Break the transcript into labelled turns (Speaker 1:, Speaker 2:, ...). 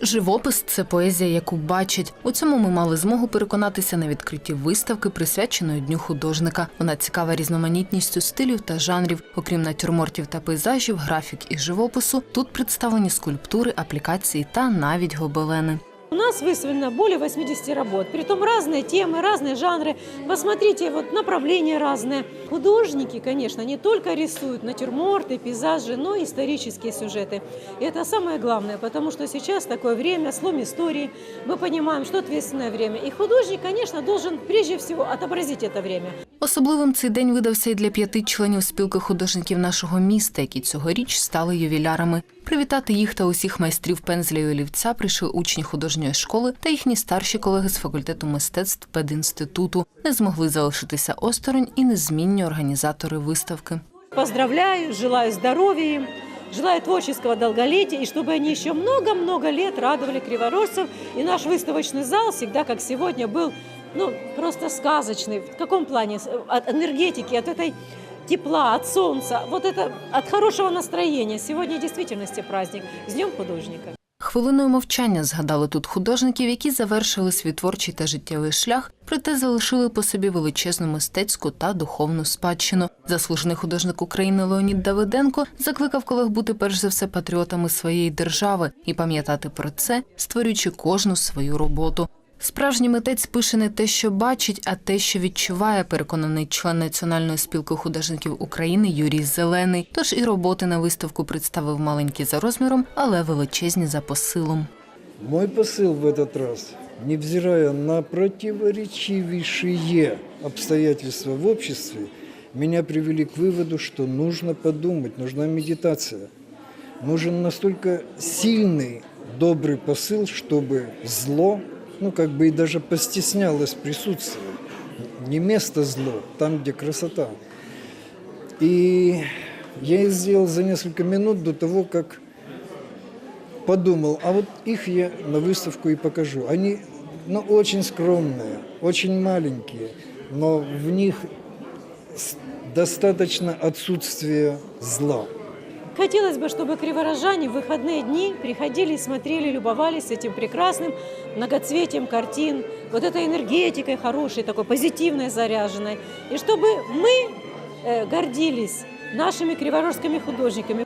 Speaker 1: Живопис це поезія, яку бачать. У цьому ми мали змогу переконатися на відкритті виставки, присвяченої дню художника. Вона цікава різноманітністю стилів та жанрів. Окрім натюрмортів та пейзажів, графік і живопису. Тут представлені скульптури, аплікації та навіть гобелени.
Speaker 2: У нас выставлено более 80 работ, притом разные темы, разные жанры. Посмотрите, вот направления разные. Художники, конечно, не только рисуют натюрморты, пейзажи, но и исторические сюжеты. И это самое главное, потому что сейчас такое время, слом истории. Мы понимаем, что ответственное время. И художник, конечно, должен прежде всего отобразить это время.
Speaker 1: Особливим цей день видався і для п'яти членів спілки художників нашого міста, які цьогоріч стали ювілярами. Привітати їх та усіх майстрів пензля і олівця прийшли учні художньої школи та їхні старші колеги з факультету мистецтв пединституту. Не змогли залишитися осторонь і незмінні організатори виставки.
Speaker 2: Поздравляю, желаю здоровья им, желаю творческого долголетия, и чтобы они еще много-много лет радовали криворожцев. И наш выставочный зал всегда, как сегодня, был ну, просто сказочный. В каком плане? С- От энергетики, от этой тепла, от солнца, вот это от хорошего настроения. Сегодня в действительности праздник. С Днем художника.
Speaker 1: Хвилиною мовчання згадали тут художників, які завершили свій творчий та життєвий шлях, проте залишили по собі величезну мистецьку та духовну спадщину. Заслужений художник України Леонід Давиденко закликав колег бути перш за все патріотами своєї держави і пам'ятати про це, створюючи кожну свою роботу. Справжній митець пише не те, що бачить, а те, що відчуває, переконаний член Національної спілки художників України Юрій Зелений. Тож і роботи на виставку представив маленькі за розміром, але величезні за посилом.
Speaker 3: Мой посыл в этот раз, невзирая на противоречивейшие обстоятельства в обществе, меня привели к выводу, что нужно подумать, нужна медитация. Нужен настолько сильный, добрый посыл, чтобы зло, ну как бы и даже постеснялось присутствия. Не место зло, там, где красота. И я их сделал за несколько минут до того, как подумал, а вот их я на выставку и покажу. Они ну, очень скромные, очень маленькие, но в них достаточно отсутствия зла.
Speaker 2: Хотелось бы, чтобы криворожане в выходные дни приходили и смотрели, любовались этим прекрасным многоцветием картин, вот этой энергетикой хорошей, такой позитивной, заряженной. И чтобы мы э, гордились нашими криворожскими художниками,